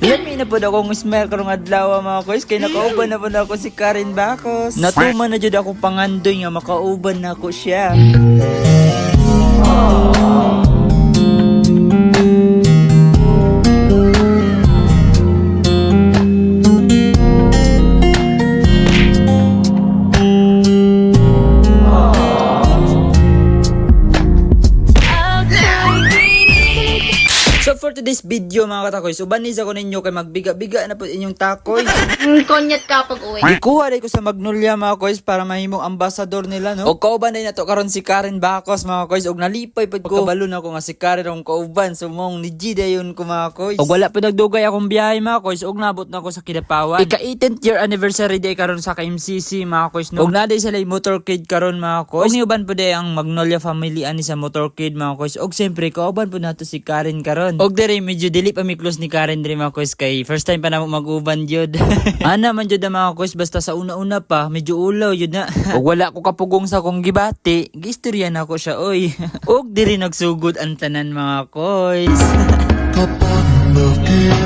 Lami na po akong smell karong adlaw mga koys kay nakauban na po na ako si Karen Bacos. Natuman na jud ako pangandoy nga makauban na ako siya. So for today's video mga katakoy, subanis ako ninyo kay magbiga-biga na po inyong takoy. Mm, konyat ka pag uwi. Gikuha rin ko sa Magnolia mga koys para mahimong ambassador nila no. O kauban na to karon si Karen Bacos mga koys og nalipay pud ko. Kabalo na ko nga si Karen ang kauban so mong ni G dayon ko mga koys. Og wala pa nagdugay akong biyahe mga koys og nabot na ako sa Kidapawan. Ika 18th year anniversary day karon sa KMCC mga koys no. Og naday sila yung motorcade karon mga koys. Og niuban po day ang Magnolia family ani sa motorcade mga koys. Og siyempre kauban po nato si Karen karon. Og dire medyo dili pa mi close ni Karen dire mga koys kay first time pa na mag-uban jud. Ana man jud ang mga koys basta sa una-una pa medyo ulaw jud na. Og wala ko kapugong sa kong gibati, gistorya na ko siya oy. Og diri nagsugod ang tanan mga koys. Kapag nakita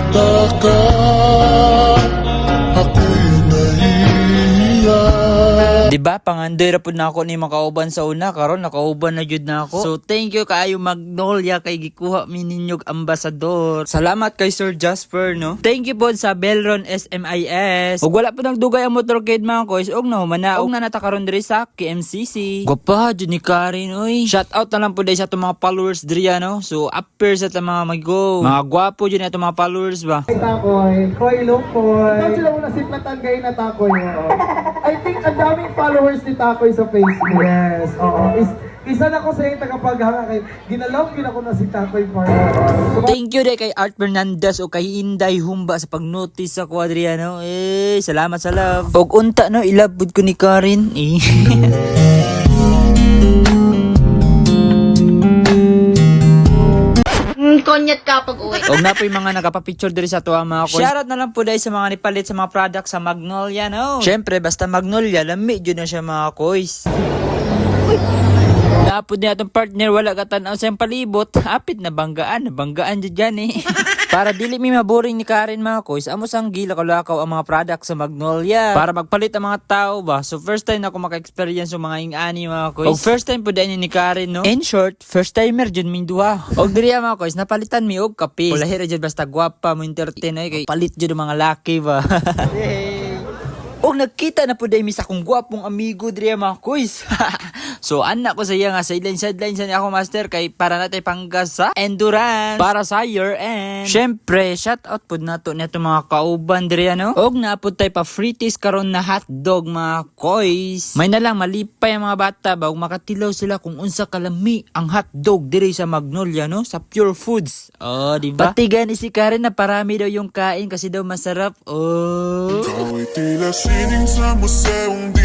Di ba pangandoy ra pud na ako ni makauban sa una karon nakauban na jud na ako. So thank you kaayo Magnolia kay gikuha mi ninyog ambasador. Salamat kay Sir Jasper no. Thank you po sa Belron SMIS. Ug wala pa nagdugay ang motorcade mga koys og no mana og na natakaron diri sa KMCC. Gwapa jud ni Karen oy. Shout out na lang po dai sa atong mga followers diri no. So upper sa atong mga mag-go. Mga gwapo jud ni atong mga followers ba. Ay, Takoy. Koy, Lukoy. Ikaw sila muna siplatan kayo na Takoy. Oo. I think ang daming followers ni Takoy sa Facebook. Yes, oo. Is, isa na ko sa yung tagapaghanga kay ginalaw gina ko na si Takoy so, Thank you day kay Art Fernandez o kay Inday Humba sa pag-notice sa Quadriano. Eh, salamat sa love. Og unta no, ilabod ko ni Karen. Eh. Konyat ka pag uwi. Og na po yung mga nakapapicture diri sa tuwa mga koys. Shoutout na lang po dahil sa mga nipalit sa mga product sa Magnolia, no? Siyempre, basta Magnolia, lami dyan na siya mga koys. Napod niya itong partner, wala ka tanaw sa palibot. Apit na banggaan, nabanggaan dyan dyan eh. Para dili mi maboring ni Karen mga koys, amo sang gila kalakaw ang mga product sa Magnolia. Para magpalit ang mga tao ba. So first time na ako maka-experience yung mga ingani mga koys. Og first time po din ni Karen no. In short, first timer jud min duha. Og diri mga koys, napalitan mi og kape. Ulahira jud basta gwapa mo entertain ay kay palit jud mga laki ba. Og nagkita na po dahil sa akong gwapong amigo diri mga koys. so anak ko sa iya nga sideline sideline sa niya ako master kay para natay panggas sa endurance para sa year end. Syempre, shout out pud nato neto mga kauban diri ano. Og naapod tay pa free taste karon na hotdog mga koys. May na lang malipay ang mga bata ba ug makatilaw sila kung unsa kalami ang hotdog diri sa Magnolia no sa Pure Foods. Oh, di ba? Pati gani si Karen na parami daw yung kain kasi daw masarap. Oh. Ikaw ay tila sining sa museong di.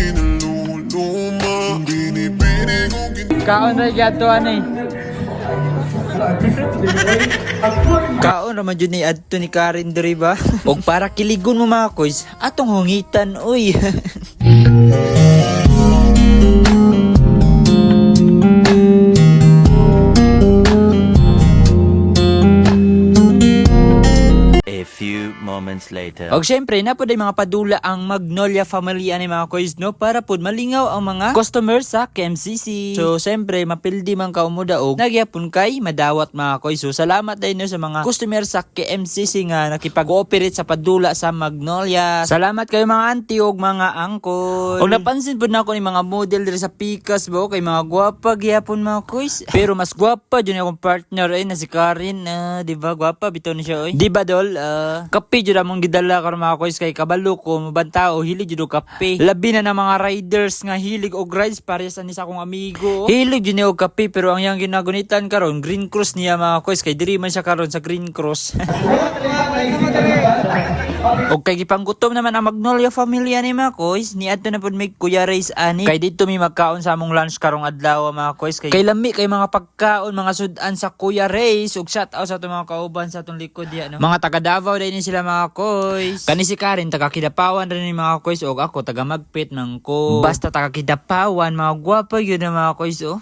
Kaon ra gato ani. Kaon ra man jud ni adto ni Karen diri ba? Og para kiligon mo mga koys, atong hungitan uy. moments later. Og syempre, na po mga padula ang Magnolia family ani mga koys no para pud malingaw ang mga customer sa KMCC. So syempre, mapildi man ka umuda og nagyapon kay madawat mga koys. So salamat no sa mga customer sa KMCC nga nakipag-ooperate sa padula sa Magnolia. Salamat kayo mga auntie og mga angkol. Og napansin pud na ako ni mga model diri sa Pikas bo kay mga gwapa gyapon mga koys. Pero mas gwapa jud akong partner ay na si Karen, ah, di ba? Gwapa bitaw ni siya oy. Di ba dol? Ah, kape jud among gidala karon mga koys kay kabalo ko mabantao hilig jud og kape. Labi na ng mga riders nga hilig og rides parehas ani sa akong amigo. Hilig jud og kape pero ang yang ginagunitan karon Green Cross niya mga koys kay diri man siya karon sa Green Cross. Og kay gipanggutom naman ang Magnolia family ni mga koys, ni adto na pud may Kuya Reyes ani. Kay dito mi magkaon sa among lunch karong adlaw mga koys kay, kay lami kay mga pagkaon mga sudan sa Kuya Reyes ug shout out sa atong mga kauban sa atong likod ya no. Mga taga Davao din ni sila mga koys. Kani si Karen taga Kidapawan rin ni mga koys ug ako taga Magpit nang ko. Basta taga Kidapawan mga gwapa gyud na mga koys oh.